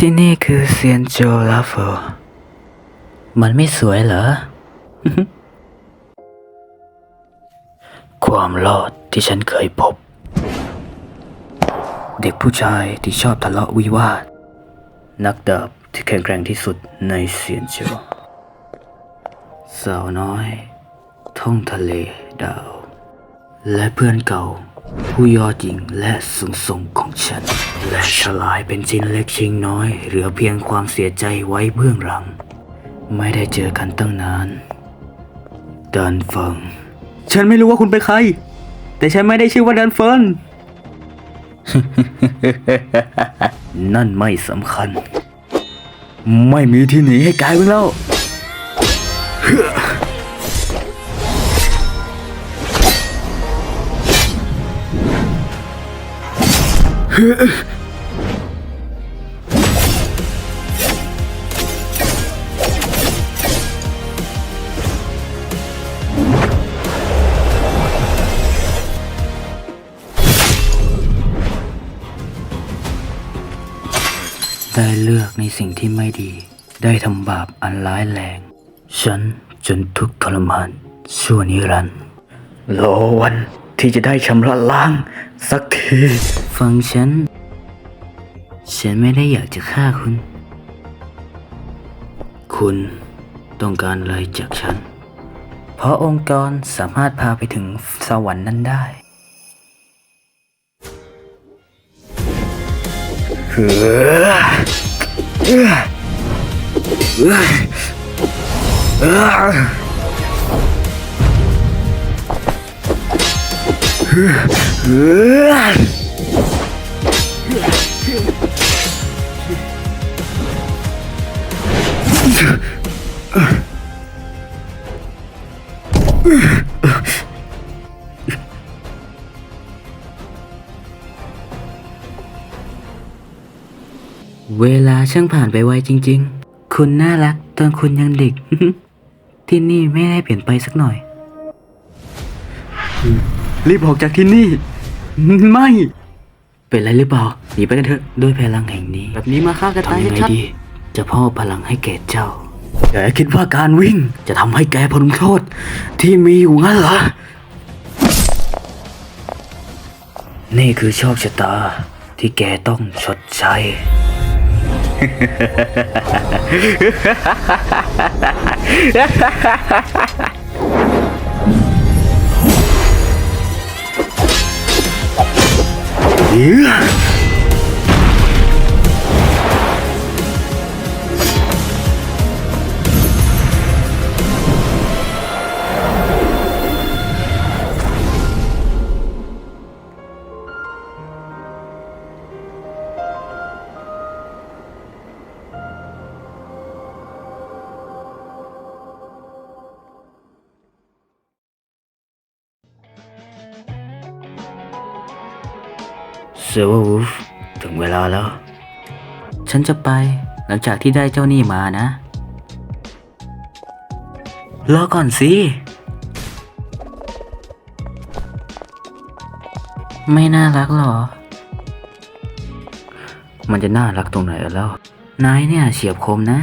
ที่นี่คือเซียนโจลาโฟมันไม่สวยเหรอ ความรอดที่ฉันเคยพบ เด็กผู้ชายที่ชอบทะเลาะวิวาท นักดาบที่แข็งแกร่งที่สุดในเซียนโจสาวน้อย ท่องทะเลดาว และเพื่อนเก่า ผู้ยอดหญิงและสูงส่งของฉัน และฉลายเป็นชิ้นเล็กชิ้นน้อย เหลือเพียงความเสียใจไว้เบื้องหลัง ไม่ได้เจอกันตั้งนานดันเฟิงฉันไม่รู้ว่าคุณเป็นใคร แต่ฉันไม่ได้ชื่อว่าดันเฟิงนั่นไม่สำคัญ ไม่มีที่หนีให้กายมึงแล้ว ได้เลือกในสิ่งที่ไม่ดี ได้ทำบาปอันร้ายแรง ฉันจนทุกข์ทรมานชั่วนิรันดร์รอวัน ที่จะได้ชำระล้าง สักที ฟังฉัน ฉันไม่ได้อยากจะฆ่าคุณ คุณต้องการอะไรจากฉัน เพราะองค์กรสามารถพาไปถึงสวรรค์นั้นได้ เเวลาช่างผ่านไปไวจริง ๆ คุณน่ารักตอนคุณยังเด็ก ที่นี่ไม่ได้เปลี่ยนไปสักหน่อย รีบออกจากที่นี่ ไม่ เป็นไรหรือเปล่า หนีไปกันเถอะ ด้วยพลังแห่งนี้ แบบนี้มาฆ่ากันตายชัดดี จะพ่อพลังให้แก่เจ้า แกคิดว่าการวิ่งจะทำให้แกพ้นโทษ ที่มีอยู่งั้นเหรอ นี่คือโชคชะตาที่แกต้องชดใช้ เซเวอร์วูฟถึงเวลาแล้ว ฉันจะไปหลังจากที่ได้เจ้านี้มานะ รอก่อนสิ ไม่น่ารักหรอ มันจะน่ารักตรงไหนแล้ว นายเนี่ยเฉียบคมนะ